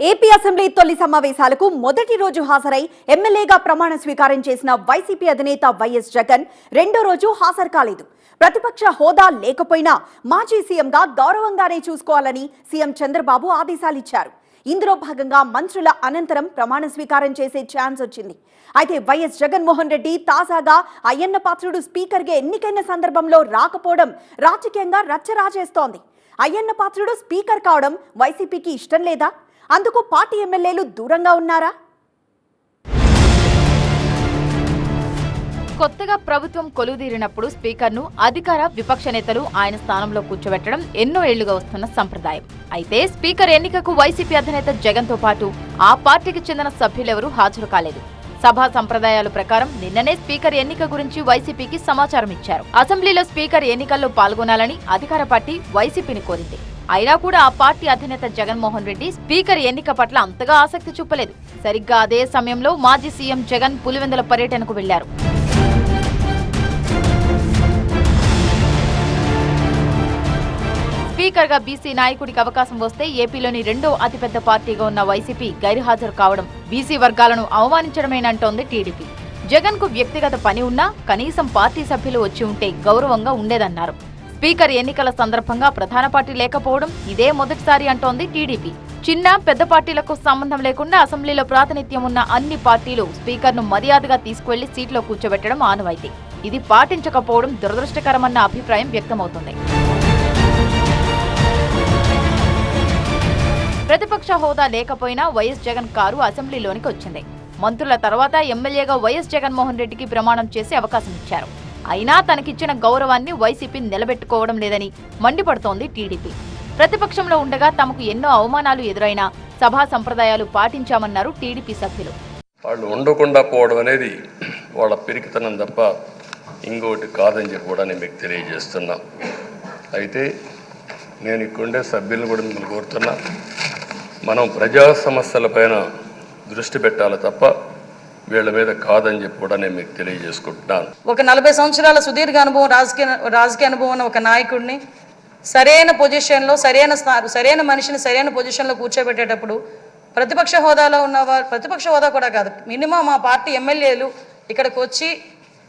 AP assembly తొలి సమావేశాలకు మొదటి రోజు హాజరై ఎమ్మెల్యేగా ప్రమాణ స్వీకారం చేసిన వైసీపీ అధినేత వైఎస్ జగన్ రెండో రోజు హాజరు కాలేదు. ప్రతిపక్ష హోదా లేకపోయినా మాజీ సీఎంగా గౌరవంగానే చూసుకోవాలని సీఎం చంద్రబాబు ఆదేశాలిచ్చారు. ఇందులో భాగంగా మంత్రుల అనంతరం ప్రమాణ స్వీకారం చేసే ఛాన్స్ వచ్చింది. అయితే వైఎస్ జగన్మోహన్ రెడ్డి తాజాగా అయ్యన్న పాత్రుడు స్పీకర్గా ఎన్నికైన సందర్భంలో రాకపోవడం రాజకీయంగా రచ్చరాజేస్తోంది అయ్యన్న పాత్రుడు స్పీకర్ కావడం వైసీపీకి ఇష్టం లేదా? అందుకు పార్టీ ఎమ్మెల్యేలు దూరంగా ఉన్నారా? కొత్తగా ప్రభుత్వం కొలువుదీరినప్పుడు స్పీకర్ను అధికార విపక్ష నేతలు ఆయన స్థానంలో కూర్చోబెట్టడం ఎన్నో ఏళ్ళుగా వస్తున్న సంప్రదాయం. అయితే స్పీకర్ ఎన్నికకు వైసీపీ అధినేత జగన్తో పాటు ఆ పార్టీకి చెందిన సభ్యులెవరూ హాజరు కాలేదు. సభా సంప్రదాయాల ప్రకారం నిన్ననే స్పీకర్ ఎన్నిక గురించి వైసీపీకి సమాచారం ఇచ్చారు అసెంబ్లీలో స్పీకర్ ఎన్నికల్లో పాల్గొనాలని అధికార పార్టీ వైసీపీని కోరింది. అయినా కూడా ఆ పార్టీ అధినేత జగన్మోహన్ రెడ్డి స్పీకర్ ఎన్నిక పట్ల అంతగా ఆసక్తి చూపలేదు. సరిగ్గా అదే సమయంలో మాజీ సీఎం జగన్ పులివెందుల పర్యటనకు వెళ్ళారు స్పీకర్గా బీసీ నాయకుడికి అవకాశం వస్తే ఏపీలోని రెండో అతిపెద్ద పార్టీగా ఉన్న వైసీపీ గైర్హాజరు కావడం బీసీ వర్గాలను అవమానించడమేనంటోంది టీడీపీ. జగన్కు వ్యక్తిగత పని ఉన్నా కనీసం పార్టీ సభ్యులు వచ్చి ఉంటే గౌరవంగా ఉండేదన్నారు. స్పీకర్ ఎన్నికల సందర్భంగా ప్రధాన పార్టీ లేకపోవడం ఇదే మొదటిసారి అంటోంది టీడీపీ. చిన్న పెద్ద పార్టీలకు సంబంధం లేకుండా అసెంబ్లీలో ప్రాతినిధ్యం ఉన్న అన్ని పార్టీలు స్పీకర్ను మర్యాదగా తీసుకువెళ్ళి సీట్లో కూర్చోబెట్టడం ఆనవాయితీ. ఇది పాటించకపోవడం దురదృష్టకరమన్న అభిప్రాయం వ్యక్తమవుతుంది. ప్రతిపక్ష హోదా లేకపోయినా వైఎస్ జగన్ కారు అసెంబ్లీలోనికి వచ్చింది. మంత్రుల తర్వాత ఎమ్మెల్యేగా వైఎస్ జగన్మోహన్ రెడ్డికి ప్రమాణం చేసే అవకాశం ఇచ్చారు. అయినా తనకిచ్చిన గౌరవాన్ని వైసీపీ నిలబెట్టుకోవడం లేదని మండిపడుతోంది టీడీపీ. ప్రతిపక్షంలో ఉండగా తమకు ఎన్నో అవమానాలు ఎదురైనా సభా సంప్రదాయాలు పాటించామన్నారు టీడీపీ సభ్యులు. వాళ్ళు ఉండకుండా పోవడం అనేది వాళ్ళ పిరికితనం తప్ప ఇంకోటి కాదని చెప్పి కూడా నేను మీకు తెలియజేస్తున్నా. అయితే నేను ఇక్కడుండే సభ్యులను కూడా మిమ్మల్ని కోరుతున్నా. మనం ప్రజా సమస్యలపైన దృష్టి పెట్టాలి తప్ప వీళ్ళ మీద కాదని చెప్పి కూడా నేను మీకు తెలియజేసుకుంటున్నాను. ఒక నలభై సంవత్సరాల సుదీర్ఘ అనుభవం రాజకీయ రాజకీయ అనుభవం ఉన్న ఒక నాయకుడిని సరైన పొజిషన్లో సరైన సరైన మనిషిని సరైన పొజిషన్లో కూర్చోబెట్టేటప్పుడు ప్రతిపక్ష హోదాలో ఉన్నవారు ప్రతిపక్ష హోదా కూడా కాదు మినిమం మా పార్టీ ఎమ్మెల్యేలు ఇక్కడికి వచ్చి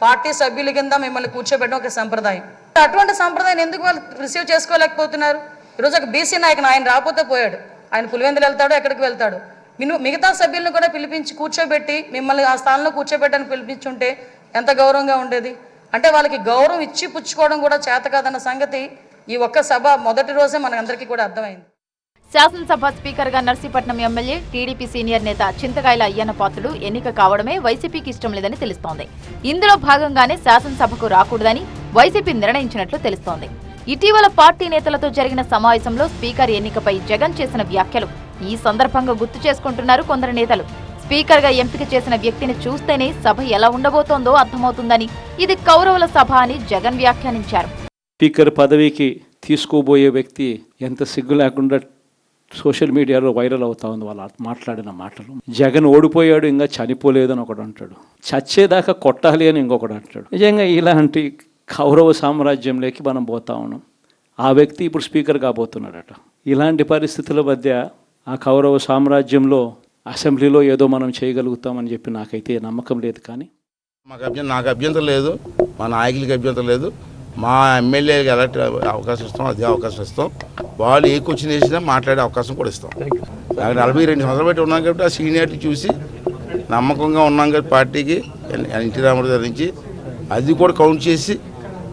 పార్టీ సభ్యుల కింద మిమ్మల్ని కూర్చోబెట్టడం ఒక సంప్రదాయం. అటువంటి సంప్రదాయం ఎందుకు వాళ్ళు రిసీవ్ చేసుకోలేకపోతున్నారు? ఈరోజు ఒక బీసీ నాయకుడు ఆయన రాకపోతే పోయాడు. ఆయన పులివెందులు వెళ్తాడు ఎక్కడికి వెళ్తాడు. మిగతా సభ్యులను కూడా పిలిపించి కూర్చోబెట్టి మిమ్మల్ని ఆ స్థానంలో కూర్చోబెట్టని పిలిపించుంటే ఎంత గౌరవంగా ఉండేది? అంటే వాళ్ళకి గౌరవం ఇచ్చి పుచ్చుకోవడం కూడా చేత కాదన్న సంగతి ఈ ఒక్క సభ మొదటి రోజే మనందరికీ కూడా అర్థమైంది. శాసనసభ స్పీకర్గా నర్సీపట్నం ఎమ్మెల్యే టీడీపీ సీనియర్ నేత చింతకాయల అయ్యన్న పాత్రుడు ఎన్నిక కావడమే వైసీపీకి ఇష్టం లేదని తెలుస్తోంది. ఇందులో భాగంగానే శాసనసభకు రాకూడదని వైసీపీ నిర్ణయించినట్లు తెలుస్తోంది. ఇటీవల పార్టీ నేతలతో జరిగిన సమావేశంలో స్పీకర్ ఎన్నికపై జగన్ చేసిన వ్యాఖ్యలు ఈ సందర్భంగా గుర్తు చేసుకుంటున్నారు కొందరు నేతలు. స్పీకర్గా ఎంపిక చేసిన వ్యక్తిని చూస్తేనే సభ ఎలా ఉండబోతోందో అర్థమవుతుందని ఇది కౌరవుల సభ అని జగన్ వ్యాఖ్యానించారు. స్పీకర్ పదవికి తీసుకోబోయే వ్యక్తి ఎంత సిగ్గు లేకుండా సోషల్ మీడియాలో వైరల్ అవుతా ఉంది వాళ్ళు మాట్లాడిన మాటలు. జగన్ ఓడిపోయాడు ఇంకా చనిపోలేదు అని ఒకడు అంటాడు. చచ్చేదాకా కొట్టాలి అని ఇంకొకడు అంటాడు. నిజంగా ఇలాంటి కౌరవ సామ్రాజ్యంలోకి మనం పోతా ఉన్నాం. ఆ వ్యక్తి ఇప్పుడు స్పీకర్ కాబోతున్నాడట. ఇలాంటి పరిస్థితుల మధ్య ఆ కౌరవ సామ్రాజ్యంలో అసెంబ్లీలో ఏదో మనం చేయగలుగుతామని చెప్పి నాకైతే నమ్మకం లేదు కానీ. మాకు అభ్యంతరం నాకు అభ్యంతరం లేదు. మా నాయకులకి అభ్యంతరం లేదు. మా ఎమ్మెల్యేకి ఎలక్ట్ అవకాశం ఇస్తాం అదే అవకాశం ఇస్తాం. వాళ్ళు ఏ క్వశ్చన్ వేసినా మాట్లాడే అవకాశం కూడా ఇస్తాం. నాకు నలభై రెండు సంవత్సరాలు బట్టి ఉన్నాం కాబట్టి ఆ సీనియారిటీ చూసి నమ్మకంగా ఉన్నాం కాబట్టి పార్టీకి ఎన్- ఎన్టీ రామారావు గారి నుంచి. అది కూడా కౌంట్ చేసి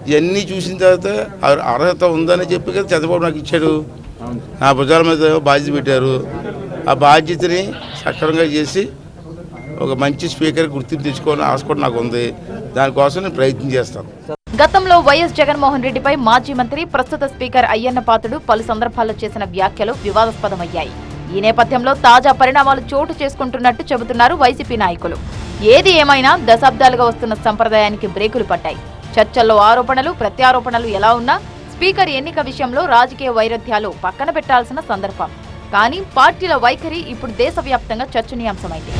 ఇవన్నీ చూసిన తర్వాత అర్- అర్హత ఉందని చెప్పి కదా చంద్రబాబు నాకు ఇచ్చాడు. నా భుజాల మీద బాధ్యత పెట్టారు. ఆ బాధ్యతని సక్రమంగా చేసి ఒక మంచి స్పీకర్ గుర్తింపు తెచ్చుకోవాలని ఆశ కూడా నాకు ఉంది. దానికోసం నేను ప్రయత్నం చేస్తాను. గతంలో వైఎస్ జగన్మోహన్ రెడ్డిపై మాజీ మంత్రి ప్రస్తుత స్పీకర్ అయ్యన్న పాత్రుడు పలు సందర్భాల్లో చేసిన వ్యాఖ్యలు వివాదాస్పదమయ్యాయి. ఈ నేపథ్యంలో తాజా పరిణామాలు చోటు చేసుకుంటున్నట్టు చెబుతున్నారు వైసీపీ నాయకులు. ఏది ఏమైనా దశాబ్దాలుగా వస్తున్న సంప్రదాయానికి బ్రేకులు పట్టాయి. చర్చల్లో ఆరోపణలు ప్రత్యారోపణలు ఎలా ఉన్నా స్పీకర్ ఎన్నిక విషయంలో రాజకీయ వైరుధ్యాలు పక్కన పెట్టాల్సిన సందర్భం. కానీ పార్టీల వైఖరి ఇప్పుడు దేశవ్యాప్తంగా చర్చనీయాంశమైంది.